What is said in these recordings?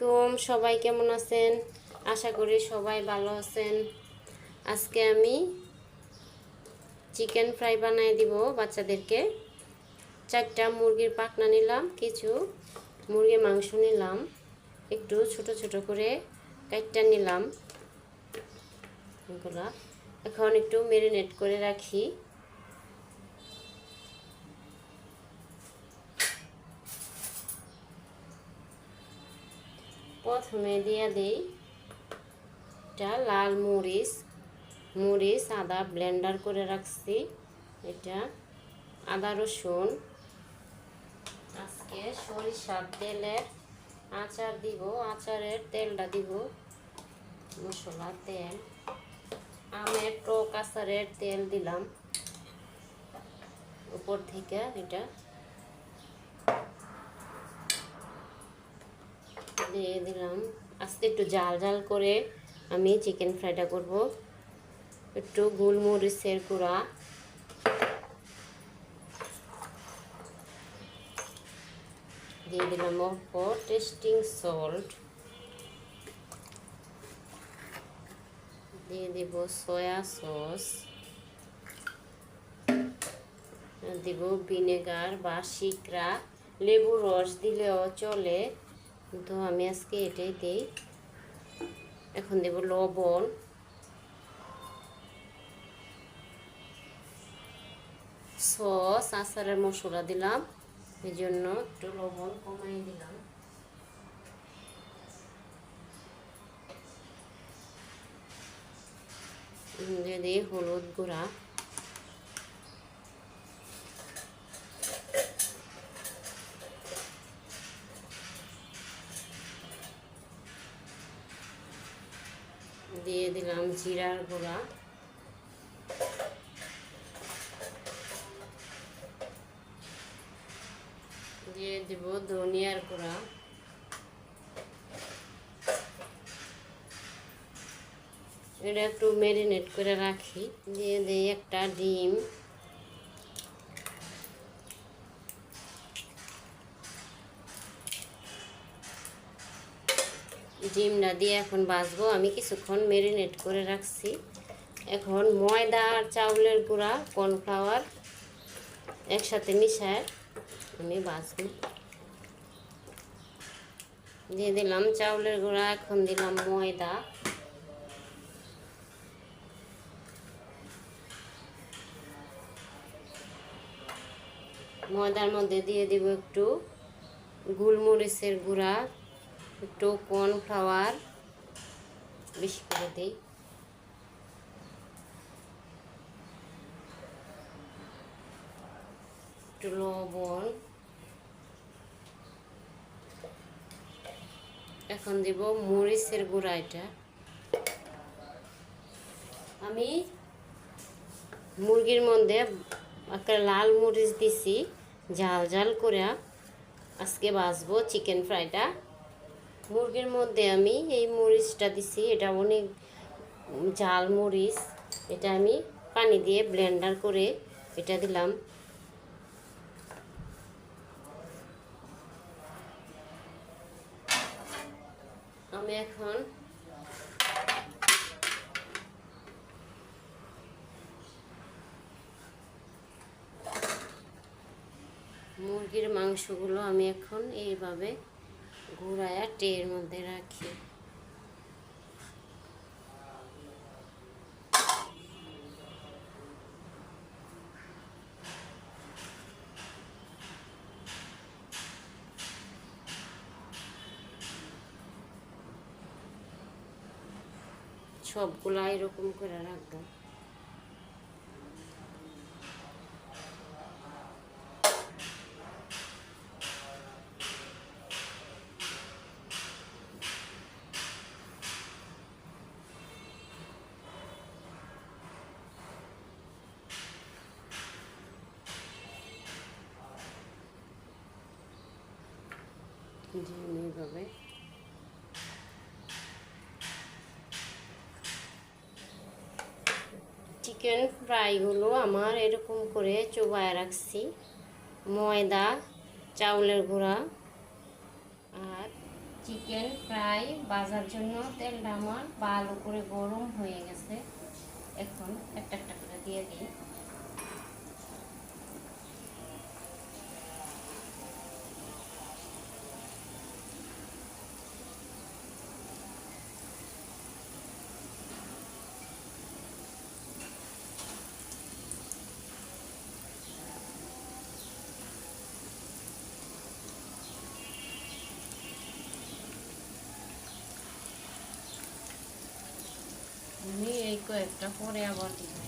আলাইকুম। সবাই কেমন আছেন? আশা করি সবাই ভালো আছেন। আজকে আমি চিকেন ফ্রাই বানিয়ে দিব বাচ্চাদেরকে। চারটা মুরগির পাকনা নিলাম, কিছু মুরগির মাংস নিলাম, একটু ছোট ছোট করে কাটটা নিলাম। এখন একটু মেরিনেট করে রাখি। প্রথমে দিয়ে দিই। এটা লাল মরিচ মরিচ আদা ব্লেন্ডার করে রাখছি। এটা আদা রসুন। আজকে সরিষার তেলের আচার দিব, আচারের তেলটা দিব। মশলা, তেল। আমের টক আচারের তেল দিলাম। উপর থেকে এটা দিয়ে দিলাম। আস্তে একটু জাল জাল করে আমি চিকেন ফ্রাইটা করব। একটু গোলমরিচের গুঁড়া। দিয়ে দিলাম অল্প টেস্টিং সল্ট দিয়ে দিব সয়া সস দিব ভিনেগার বা শিকরা লেবু রস দিলেও চলে। কিন্তু আমি আজকে এটাই দিই। এখন দেব লবণ। সস আচারের মশলা দিলাম। এই জন্য একটু লবণ কমাই দিলাম। দিয়ে হলুদ গুঁড়া। দিয়ে দিলাম জিরার গুঁড়া। দিয়ে দিব ধনিয়ার গুঁড়া। এটা একটু ম্যারিনেট করে রাখি। দিয়ে দিই একটা ডিম। ডিমটা দিয়ে এখন বাজবো আমি কিছুক্ষণ মেরিনেট করে রাখছি। এখন ময়দা আর চাউলের গুঁড়া কর্নফ্লাওয়ার একসাথে মিশায় আমি বাজবো দিয়ে দিলাম চাউলের গুঁড়া, এখন দিলাম ময়দা। ময়দার মধ্যে দিয়ে দিব একটু গোলমরিচের গুঁড়া। একটু কর্নফ্লাওয়ার বেশি করে দিই? একটু লবণ। এখন দিব মরিচের গুঁড়া এটা। আমি মুরগির মধ্যে একটা লাল মরিচ দিছি জাল জাল করে আজকে বাজবো চিকেন ফ্রাইটা মুরগির মধ্যে আমি এই মরিচটা দিছি। এটা অনেক জাল মরিচ। এটা আমি পানি দিয়ে ব্লেন্ডার করে এটা দিলাম। আমি এখন মুরগির মাংসগুলো আমি এখন এইভাবে ঘুরায়া ট্রের মধ্যে রাখি। সবগুলা এরকম করে রাখব। যে এইভাবে চিকেন ফ্রাইগুলো আমার এরকম করে চোবায় রাখছি। ময়দা, চাউলের গুঁড়া আর চিকেন ফ্রাই ভাজার জন্য তেলটা আমার ভালো করে গরম হয়ে গেছে। এখন একটা একটা করে দিয়ে দিই। কয়েকটা পরে আবার দিব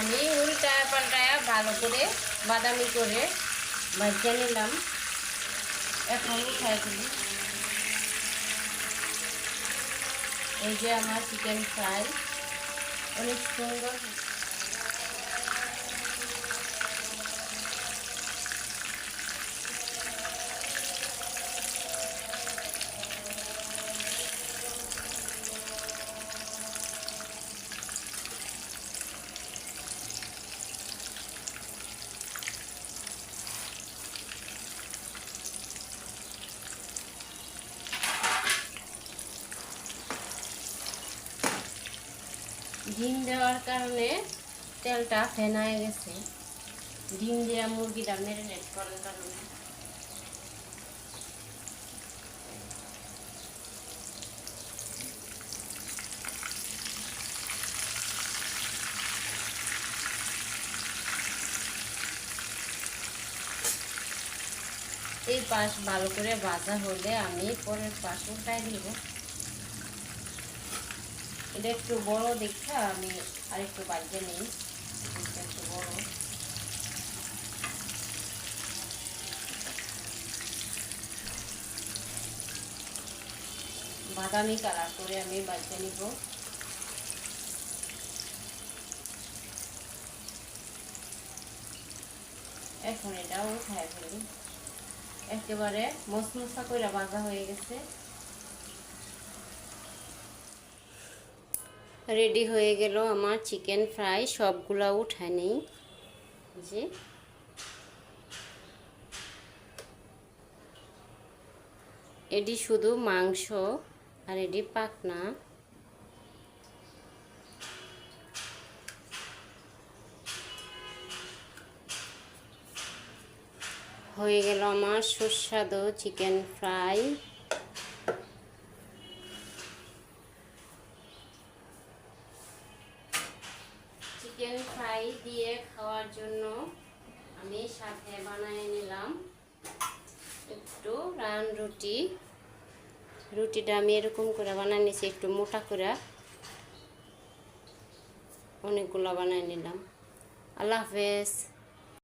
আমি উল্টায় ভালো করে, বাদামি করে ভাজিয়ে নিলাম। এখন উঠাই দিই। এই যে আমার চিকেন ফ্রাই অনেক সুন্দর ডিম দেওয়ার কারণে তেলটা ফেনায় গেছে। ডিম দেওয়া মুরগিটা ম্যারিনেট করার কারণে। এই পাশ ভালো করে ভাজা হলে আমি পরের পাশ উল্টাই দিব। এটা একটু বড় দেখা আমি আরেকটু বাজিয়ে নিই। একটু বড়। বাদামি কালার করে আমি বাজিয়ে নিব। এখন এটাও উঠায় ফেলি। একেবারে মশমশা করে ভাজা হয়ে গেছে। রেডি হয়ে গেল আমার চিকেন ফ্রাই, সবগুলা উঠায় নেই। যে। এটি শুধু মাংস আর এটি পাকনা। হয়ে গেল আমার সুস্বাদু চিকেন ফ্রাই চিকেন ফ্রাই দিয়ে খাওয়ার জন্য আমি সাথে বানিয়ে নিলাম একটু রান রুটি। রুটিটা আমি এরকম করে বানিয়ে নিয়েছি, একটু মোটা করে। অনেকগুলো বানিয়ে নিলাম। আল্লাহ হাফেজ।